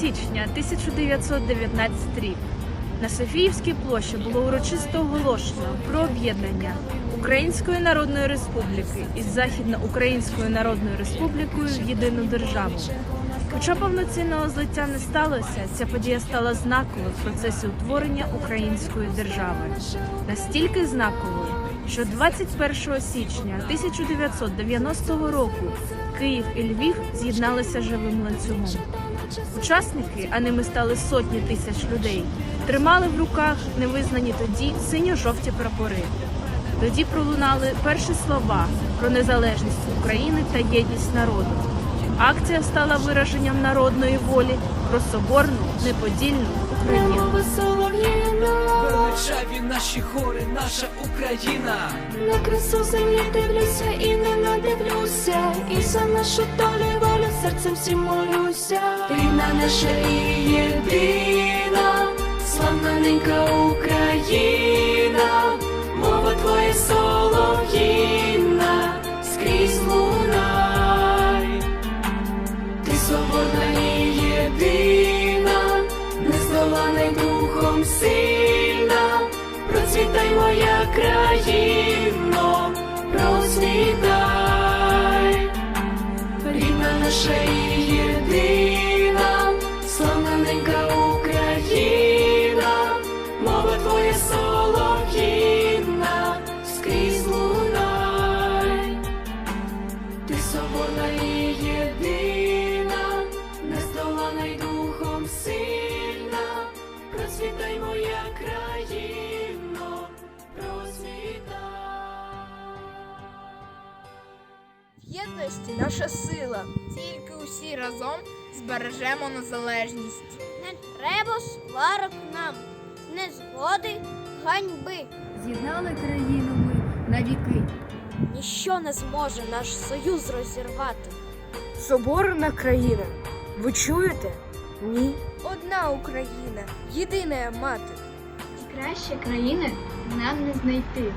січня 1919 рік на Софіївській площі було урочисто оголошено про об'єднання Української Народної Республіки із Західноукраїнською Народною Республікою в єдину державу. Хоча повноцінного злиття не сталося, ця подія стала знаковою в процесі утворення української держави. Настільки знаковою, що 21 січня 1990 року Київ і Львів з'єдналися живим ланцюгом. Учасники, а ними стали сотні тисяч людей, тримали в руках невизнані тоді синьо-жовті прапори. Тоді пролунали перші слова про незалежність України та єдність народу. Акція стала вираженням народної волі про соборну, неподільну Україну. Величаві наші гори, наша Україна. на красу землі дивлюся і не надивлюся, і за нашу долю серцем всім молюся. Рідна наша і єдина, славна ненька Україна, мова твоя солов'їна, скрізь лунай. Ти свободна і єдина, нездолана й духом сильна, процвітай моя країно, рідна наша єдності наша сила. Тільки усі разом збережемо незалежність. Не треба сварок нам, незгоди, ганьби. З'єднали країну ми навіки. Ніщо не зможе наш союз розірвати. Соборна країна. Ви чуєте? Ні. Одна Україна, єдина мати. Краще країни нам не знайти.